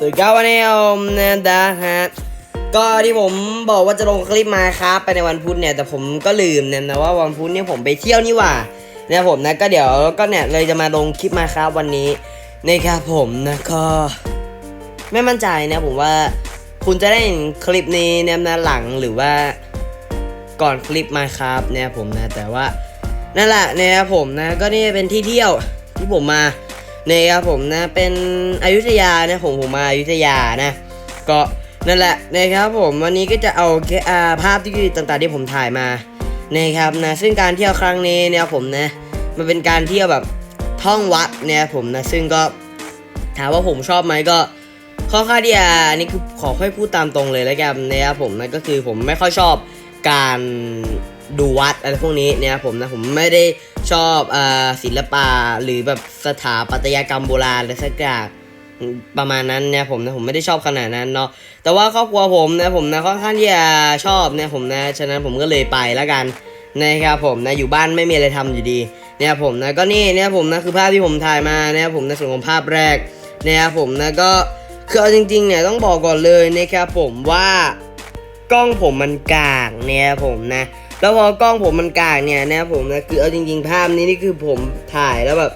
สวัสดีครับวันนี้ผมนะดาฮะก็ที่ผมบอกว่าจะลงคลิปมาครับไปในวันพุธเนี่ยแต่ผมก็ลืมเนี่ยนะว่าวันพุธเนี่ยผมไปเที่ยวนี่ว่าเนี่ยผมนะก็เดี๋ยวก็เนี่ยเลยจะมาลงคลิปมาครับวันนี้นะครับผมนะก็ไม่มั่นใจนะผมว่าคุณจะได้เห็นคลิปนี้เนี่ยนะหลังหรือว่าก่อนคลิปมาครับเนี่ยผมนะแต่ว่านั่นแหละเนี่ยผมนะก็นี่เป็นที่เที่ยวที่ผมมา นี่ยครับผมนะเป็นอยุธยานะผมผมมาอยุธยานะก็นั่นแหละนะครับผมวันนี้ก็จะเอาภาพที่ต่างๆที่ผมถ่ายมานะครับนะซึ่งการเที่ยวครั้งนี้เนี่ยผมนะมันเป็นการเที่ยวแบบท่องวัดเนี่ยผมนะซึ่งก็ถามว่าผมชอบไหมก็ค่อนข้างที่อันนี้คือขอค่อยพูดตามตรงเลยแล้วกันนะครับผมนะก็คือผมไม่ค่อยชอบการดูวัดอะไรพวกนี้เนี่ยผมนะผมไม่ได้ ชอบอ่าศิลปะหรือแบบสถาปัตยกรรมโบราณอะไรสักอย่างประมาณนั้นเนี่ยผมนะผมไม่ได้ชอบขนาดนั้นเนาะแต่ว่าครอบครัวผมนะผมนะค่อนข้างที่จะชอบเนี่ยผมนะฉะนั้นผมก็เลยไปแล้วกันนะครับผมนะอยู่บ้านไม่มีอะไรทำอยู่ดีเนี่ยผมนะก็นี่เนี่ยผมนะคือภาพที่ผมถ่ายมาเนี่ยผมในส่วนของภาพแรกเนี่ยผมนะก็คือเอาจริงๆเนี่ยต้องบอกก่อนเลยนะครับผมว่ากล้องผมมันกากเนี่ยผมนะ แล้วพอกล้องผมมันกากเนี่ยนะผมนะคือเอาจริง ๆ ภาพนี้นี่คือผมถ่ายแล้วแบบ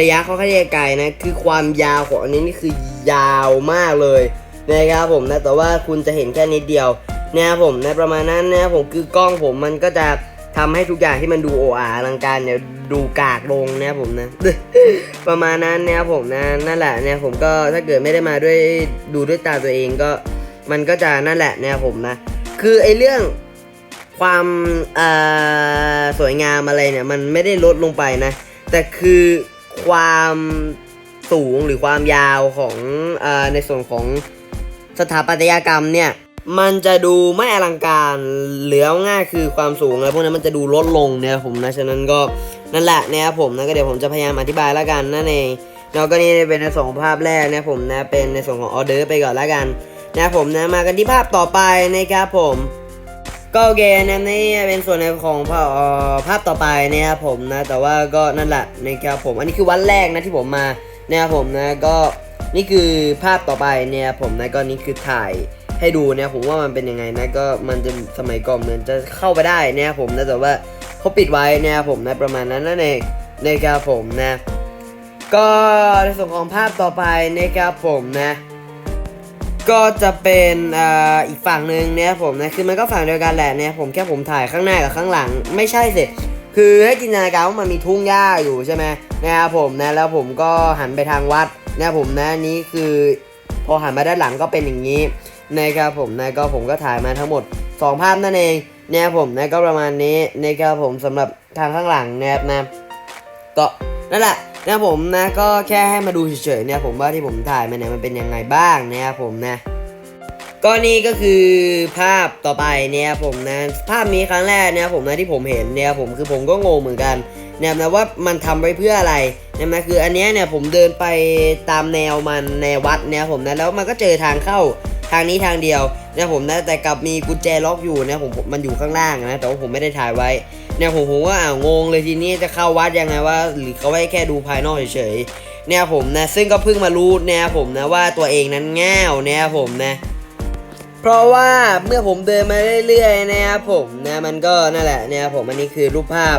ระยะเขาค่อนข้างไกลนะคือความยาวของอันนี้นี่คือยาวมากเลยนะครับผมนะแต่ว่าคุณจะเห็นแค่นิดเดียวนะครับผมนะประมาณนั้นนะครับผมคือกล้องผมมันก็จะทำให้ทุกอย่างที่มันดูโออาอลังการเนี่ยดูกากลงนะครับผมนะ ประมาณนั้นนะครับผมนะนั่นแหละเนี่ยผมก็ถ้าเกิดไม่ได้มาด้วยดูด้วยตาตัวเองก็มันก็จะนั่นแหละเนี่ยผมนะ คือไอ้เรื่อง ความสวยงามอะไรเนี่ยมันไม่ได้ลดลงไปนะ แต่คือความสูงหรือความยาวของอในส่วนของสถาปัตยกรรมเนี่ยมันจะดูไม่อลังการเหลือง่ายคือความสูงอะไรพวกนั้นมันจะดูลดลงเนี่ยผมนะฉะนั้นก็นั่นแหละเนี่ยผมนะก็เดี๋ยวผมจะพยายามอธิบายแล้วกันนั่นเองแล้วก็นี่เป็นในส่วนของภาพแรกนะผมนะเป็นในส่วนของออเดอร์ไปก่อนแล้วกันนะผมนะมากันที่ภาพต่อไปนะครับผม ก็โอเคนะนี่เป็นส่วนในของภาพภาพต่อไปนะครับผมนะ แต่ว่าก็นั่นแหละนะครับผม อันนี้คือวันแรกนะที่ผมมานะครับผมนะก็นี่คือภาพต่อไปเนี่ยผมนะก็นี่คือถ่ายให้ดูเนี่ยผมว่ามันเป็นยังไงนะก็มันจะสมัยก่อนเหมือนจะเข้าไปได้นะครับผมนะแต่ว่าเขาปิดไว้นะครับผมนะประมาณนั้นนั่นเองนะครับผมนะ ก็ในส่วนของภาพต่อไปนะครับผมนะ ก็จะเป็นอ,อีกฝั่งหนึ่งเนี่ยผมนะคือมันก็ฝั่งเดียวกันแหละเนี่ยผมแค่ผมถ่ายข้างหน้ากับข้างหลัง ไม่ใช่สิคือให้จินตนาการว่ามันมีทุ่งหญ้าอยู่ใช่ไหมนะครับผมนะแล้วผมก็หันไปทางวัดนะผมนะนี่คือพอหันมาด้านหลังก็เป็นอย่างนี้นะครับผมนะก็ผมก็ถ่ายมาทั้งหมด 2 ภาพนั่นเองเนี่ยผมนะก็ประมาณนี้นะครับผมสำหรับทางข้างหลังนะครับนะก็ นั่นแหละนะผมนะก็แค่ให้มาดูเฉยๆเนี่ยผมว่าที่ผมถ่ายมาเนี่ยมันเป็นยังไงบ้างนะครับผมนะก็นี่ก็คือภาพต่อไปเนี่ยผมนะภาพนี้ครั้งแรกเนี่ยผมนะที่ผมเห็นเนี่ยผมคือผมก็งงเหมือนกันเนี่ยนะว่ามันทำไว้เพื่ออะไรเนี่ยนะคืออันเนี้ยเนี่ยผมเดินไปตามแนวมันในวัดเนี่ยผมนะแล้วมันก็เจอทางเข้าทางนี้ทางเดียวเนี่ยผมนะแต่กลับมีกุญแจล็อกอยู่เนี่ยผมมันอยู่ข้างล่างนะแต่ว่าผมไม่ได้ถ่ายไว้ เนี่ยผมผมว่าอ้างงเลยทีนี้จะเข้าวัดยังไงว่า หรือเขาไว้แค่ดูภายนอกเฉยๆเนี่ยผมนะซึ่งก็เพิ่งมารู้เนี่ยผมนะว่าตัวเองนั้นง่าวเนี่ยผมนะเพราะว่าเมื่อผมเดินมาเรื่อยๆนะครับผมนะมันก็นั่นแหละเนี่ยผมอันนี้คือรูปภาพ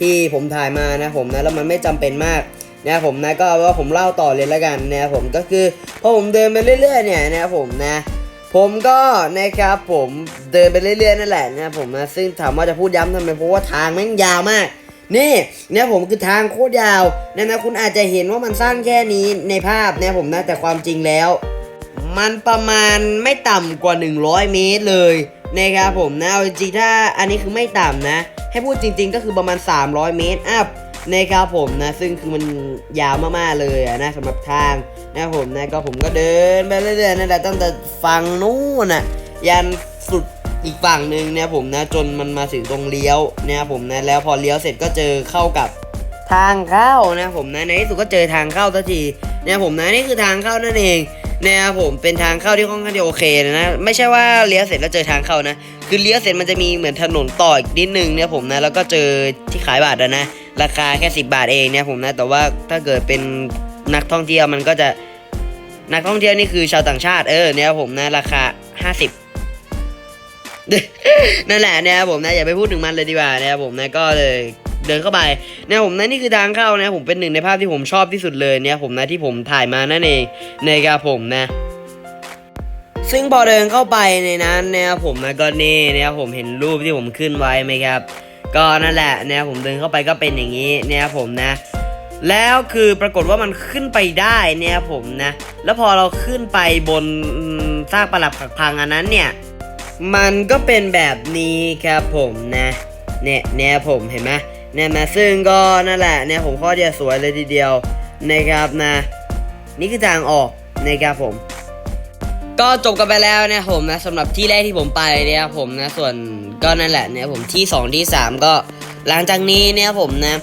ที่ผมถ่ายมานะผมนะแล้วมันไม่จำเป็นมากนะผมนะก็ว่าผมเล่าต่อเลยล้วกันนะผมก็คือพอผมเดินไปเรื่อย ๆ เนี่ยนะผมนะ ผมก็นะครับผมเดินไปเรื่อยๆนั่นแหละนะผมนะซึ่งถามว่าจะพูดย้ำทำไมเพราะว่าทางแม่งยาวมาก นี่เนี่ยผมคือทางโคตรยาวนะนะคุณอาจจะเห็นว่ามันสั้นแค่นี้ในภาพเนี่ยผมนะแต่ความจริงแล้ว มันประมาณไม่ต่ำกว่า 100 เมตรเลยนะครับผมนะเอาจริงๆถ้าอันนี้คือไม่ต่ำนะ ให้พูดจริง ๆ ก็คือประมาณ 300 เมตรอัพนะครับผมนะซึ่งคือมันยาวมากๆเลยนะสำหรับทาง นะครับผมนะก็ผมก็เดินไปเรื่อยๆนั่นแหละตั้งแต่ฝั่งนู้นน่ะยันสุดอีกฝั่งหนึ่งเนี่ยผมนะจนมันมาถึงตรงเลี้ยวเนะครับผมนะแล้วพอเลี้ยวเสร็จก็เจอเข้ากับทางเข้านะผมนะในที่สุดก็เจอทางเข้าสักทีเนี่ยผมนะนี่คือทางเข้านั่นเองเนี่ยผมเป็นทางเข้าที่ค่อนข้างจะโอเคนะไม่ใช่ว่าเลี้ยวเสร็จแล้วเจอทางเข้านะ คือเลี้ยวเสร็จมันจะมีเหมือนถนนต่ออีกนิดนึงเนี่ยผมนะแล้วก็เจอที่ขายบัตรนะราคาแค่ 10 บาทเองเนี่ยผมนะแต่ว่าถ้าเกิดเป็น นักท่องเที่ยวมันก็จะนักท่องเที่ยวนี่คือชาวต่างชาติเออเนี่ยผมนะราคาห้าสิบนั่นแหละเนี่ยผมนะอย่าไปพูดถึงมันเลยดีกว่านะครับผมนะก็เลยเดินเข้าไปเนี่ยผมนะนี่คือทางเข้านะผมเป็นหนึ่งในภาพที่ผมชอบที่สุดเลยเนี่ยผมนะที่ผมถ่ายมานั่นเองนะครับผมนะ ซึ่งพอเดินเข้าไปในนั้นเนี่ยผมนะก็นี่เนี่ยผมเห็นรูปที่ผมขึ้นไว้ไหมครับ ก็นั่นแหละเนี่ยผมเดินเข้าไปก็เป็นอย่างนี้เนี่ยผมนะ แล้วคือปรากฏว่ามันขึ้นไปได้เนี่ยผมนะ แล้วพอเราขึ้นไปบนอืมซากปลักผักพังอันนั้นเนี่ย มันก็เป็นแบบนี้ครับผมนะ เนี่ยเนี่ยผมเห็นไหมเนี่ยมาซึ่งก็นั่นแหละเนี่ยผมข้อเดียวสวยเลยทีเดียวนะครับนะ นี่คือทางออกนะครับผม ก็จบกันไปแล้วเนี่ยผมนะสำหรับที่แรกที่ผมไปเนี่ยผมนะส่วนก็นั่นแหละเนี่ยผมที่ 2 ที่ 3 ก็หลังจากนี้เนี่ยผมนะ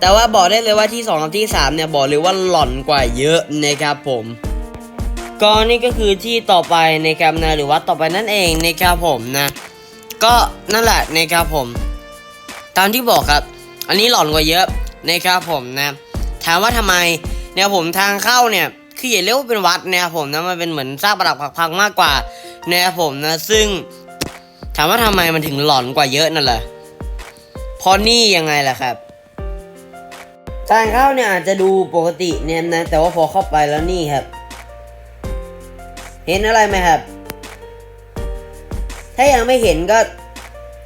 แต่ว่าบอกได้เลยว่าที่2กับที่3เนี่ยบอกเลยว่าหล่อนกว่าเยอะนะครับผมก็นี่ก็คือที่ต่อไปนะครับนะหรือว่าต่อไปนั่นเองนะครับผมนะ ก็นั่นแหละนะครับผม ตามที่บอกครับ อันนี้หล่อนกว่าเยอะนะครับผมนะ ถามว่าทำไมเนี่ยผมทางเข้าเนี่ยคืออย่าเรียกว่าเป็นวัดนะครับผมนะมันเป็นเหมือนซากปรักผักพังมากกว่านะครับผมนะ ซึ่ง ถามว่าทำไมมันถึงหลอนกว่าเยอะนั่นแหละเพราะนี่ยังไงล่ะครับ ทางเข้าเนี่ยอาจจะดูปกติเนี่ยนะ แต่ว่าพอเข้าไปแล้วนี่ครับ เห็นอะไรไหมครับ ถ้ายังไม่เห็นก็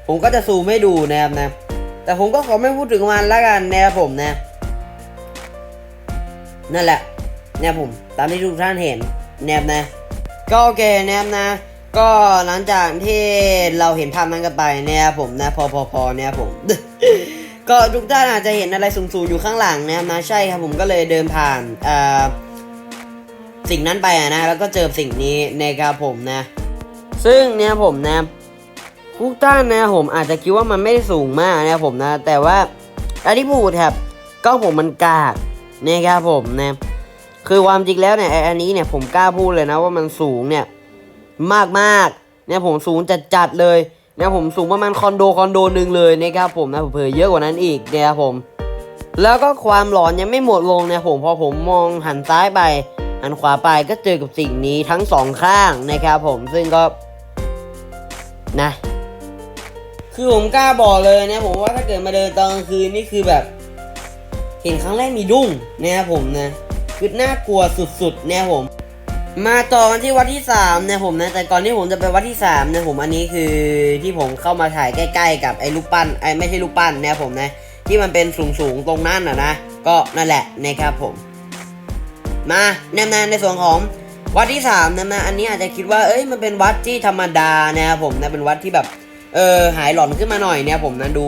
ผมก็จะซูมให้ดูนะครับนะ แต่ผมก็ขอไม่พูดถึงมันละกันนะครับผมนะ นั่นแหละเนี่ยผมตามที่ทุกท่านเห็นแนบนะ ก็โอเคแนบนะ ก็หลังจากที่เราเห็นภาพนั้นกันไปเนี่ยผมนะ พอพอพอเนี่ยผม ก็ทุกท่านอาจจะเห็นอะไรสูงๆอยู่ข้างหลังนะครับนะใช่ครับผมก็เลยเดินผ่านสิ่งนั้นไปอะนะแล้วก็เจอสิ่งนี้นะครับผมนะ ซึ่งเนี่ยผมนะทุกท่านนะผมอาจจะคิดว่ามันไม่ได้สูงมากนะผมนะ แต่ว่าอันที่พูดครับกล้องผมมันกากนะครับผมนะคือความจริงแล้วเนี่ยอันนี้เนี่ยผมกล้าพูดเลยนะว่ามันสูงเนี่ยมากมากๆเนี่ยผมสูงจัดจัดๆเลย นี่ยผมสูงประมาณคอนโดคอนโดหนึ่งเลยนะครับผมนะเผื่อเยอะกว่านั้นอีกนะครับผม แล้วก็ความหลอนยังไม่หมดลงเนี่ยผมพอผมมองหันซ้ายไปหันขวาไปก็เจอกับสิ่งนี้ทั้งสองข้างนะครับผมซึ่งก็นะคือผมกล้าบอกเลยนะผมว่าถ้าเกิดมาเดินตอนกลางคืนนี่คือแบบ เห็นครั้งแรกมีดุ้งนะครับผมนะคือน่ากลัวสุดๆเนี่ยผม มาต่อกันที่วัดที่สามเนี่ยผมนะแต่ก่อนที่ผมจะไปวัดที่สามเนี่ยผมอันนี้คือที่ผมเข้ามาถ่ายใกล้ ๆ กับไอ้รูปปั้นไอ้ไม่ใช่รูปปั้นเนี่ยผมนะที่มันเป็นสูงๆตรงนั้นนะนะก็นั่นแหละนะครับผม มาแนมนในส่วนของวัดที่สามนะนะอันนี้อาจจะคิดว่าเอ้ยมันเป็นวัดที่ธรรมดานะครับผมนะเป็นวัดที่แบบเออหายหลอนขึ้นมาหน่อยเนี่ยผมนะดู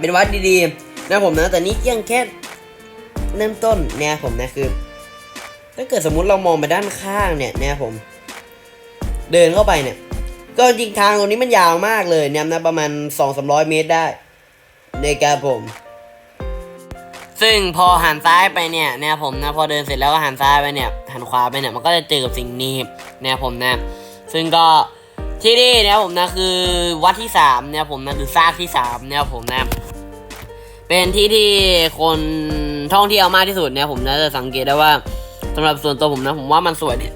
เป็นวัดดีๆนะผมนะแต่นี่ยังแค่เริ่มต้นเนี่ยผมนะคือ ถ้าเกิดสมมุติเรามองไปด้านข้างเนี่ยเนี่ยผม เดินเข้าไปเนี่ย ก็จริงทางตรงนี้มันยาวมากเลยเนี่ยนะประมาณ2 3 0 0 เมตรได้ในครับผม ซึ่งพอหันซ้ายไปเนี่ยเนี่ยผมนะพอเดินเสร็จแล้วก็หันซ้ายไปเนี่ยหันขวาไปเนี่ยมันก็จะเจอกับสิ่งนี้เนี่ยผมนะ ซึ่งก็ที่นี่นี่ยผมนะคือวัดที่สามเนี่ยผมนะคือซากที่สามเนี่ยผมนะเป็นที่ที่คนท่องเที่ยวมากที่สุดเนี่ยผมนะจะสังเกตได้ว่า สำหรับส่วนตัวผมนะผมว่ามันสวยเนี่ย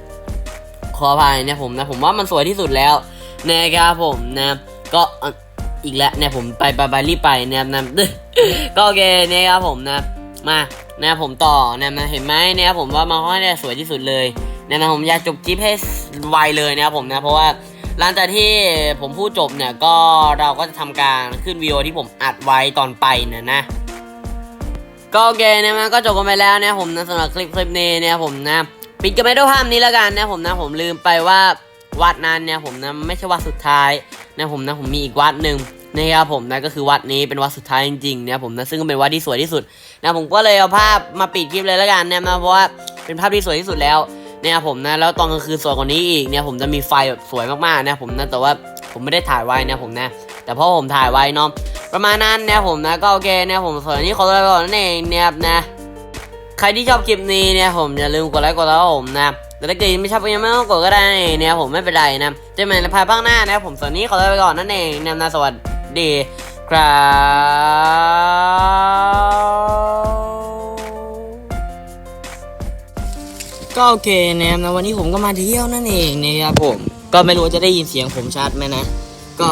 ขออภัยเนี่ยผมนะผมว่ามันสวยที่สุดแล้วนะครับผมนะก็อีกแล้วเนี่ยผมไปไปไปรีบไปนะครับนะก็โอเคนะครับผมนะมานะผมต่อนะนะเห็นไหมนะครับผมว่ามันค่อยได้สวยที่สุดเลยนะนะผมอยากจบคลิปให้ไวเลยนะครับผมนะเพราะว่าหลังจากที่ผมพูดจบเนี่ยก็เราก็จะทำการขึ้นวิดีโอที่ผมอัดไว้ตอนไปนะนะ ก็โอเคนะมันก็จบกันไปแล้วนะผมนะสำหรับคลิปคลิปนี้เนี่ยผมนะปิดกันไปด้วยภาพนี้แล้วกันนะผมนะผมลืมไปว่าวัดนั้นเนี่ยผมนะไม่ใช่วัดสุดท้ายนะผมนะผมมีอีกวัดหนึ่งนะครับผมนะก็คือวัดนี้เป็นวัดสุดท้ายจริงๆนะผมนะซึ่งก็เป็นวัดที่สวยที่สุดนะผมก็เลยเอาภาพมาปิดคลิปเลยแล้วกันนะนะเพราะว่าเป็นภาพที่สวยที่สุดแล้วเนี่ยผมนะแล้วตอนกลางคืนสวยกว่านี้อีกเนี่ยผมจะมีไฟแบบสวยมากๆนะผมนะแต่ว่าผมไม่ได้ถ่ายไว้นะผมนะแต่พราะผมถ่ายไว้เนาะ ประมาณนั้นเนี่ยผมนะก็โอเคเนี่ยผมส่วนนี้ขอตัวไปก่อนนั่นเองเนี่ยครับนะ ใครที่ชอบคลิปนี้เนี่ยผมอย่าลืมกดไลค์กดแล้วผมนะแต่ถ้าเกิดไม่ชอบก็ยังไม่ต้องกดก็ได้นั่นเองเนี่ยผมไม่เป็นไรนะเจอกันใหม่ในภายภาคหน้านะผมส่วนนี้ขอตัวไปก่อนนั่นเองเนี่ยนะสวัสดีครับก็โอเคนะครับนะวันนี้ผมก็มาเที่ยวนั่นเองนะครับผม ก็ไม่รู้จะได้ยินเสียงผมชัดไหมนะ ก็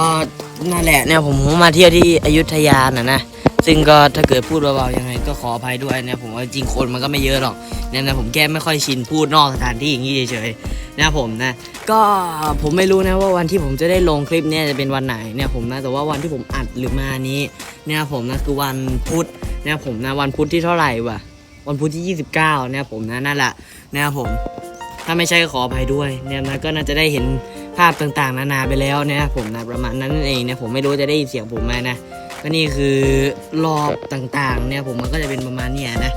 นั่นแหละเนี่ยผมมาเที่ยวที่อยุธยาน่ะนะซึ่งก็ถ้าเกิดพูดเบาๆยังไงก็ขออภัยด้วยนะผมว่าจริงคนมันก็ไม่เยอะหรอกเนี่ยนะผมแค่ไม่ค่อยชินพูดนอกสถานที่อย่างนี้เฉยๆนะผมนะ ก็ผมไม่รู้นะว่าวันที่ผมจะได้ลงคลิปเนี่ยจะเป็นวันไหนเนี่ยผมนะแต่ว่าวันที่ผมอัดหรือมานี้เนี่ยผมนะคือวันพุธเนี่ยผมนะวันพุธที่เท่าไหร่วะวันพุธที่ 29เนี่ยผมนะนั่นแหละเนี่ยผมถ้าไม่ใช่ขออภัยด้วยเนี่ยนะก็น่าจะได้เห็นาพต่างๆ นานาไปแล้วเนี่ยผมนะประมาณนั้นเองเนี่ยผมไม่รู้จะได้ยินเสียงผมไหมนะก็นี่คือรอบต่างๆ เนี่ยผมมันก็จะเป็นประมาณเนี้ยนะ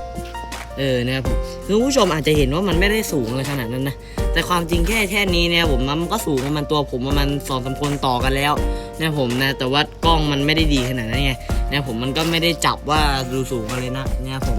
เออนะครับผมคือผู้ชมอาจจะเห็นว่ามันไม่ได้สูงเลยขนาดนั้นนะแต่ความจริงแค่แค่นี้เนี่ยผมมันก็สูงประมาณตัวผมประมาณสองสามคนต่อกันแล้วเนี่ยผมนะแต่ว่ากล้องมันไม่ได้ดีขนาดนั้นไงเนี่ยผมมันก็ไม่ได้จับว่าดูสูงอะไรนะเนี่ยผม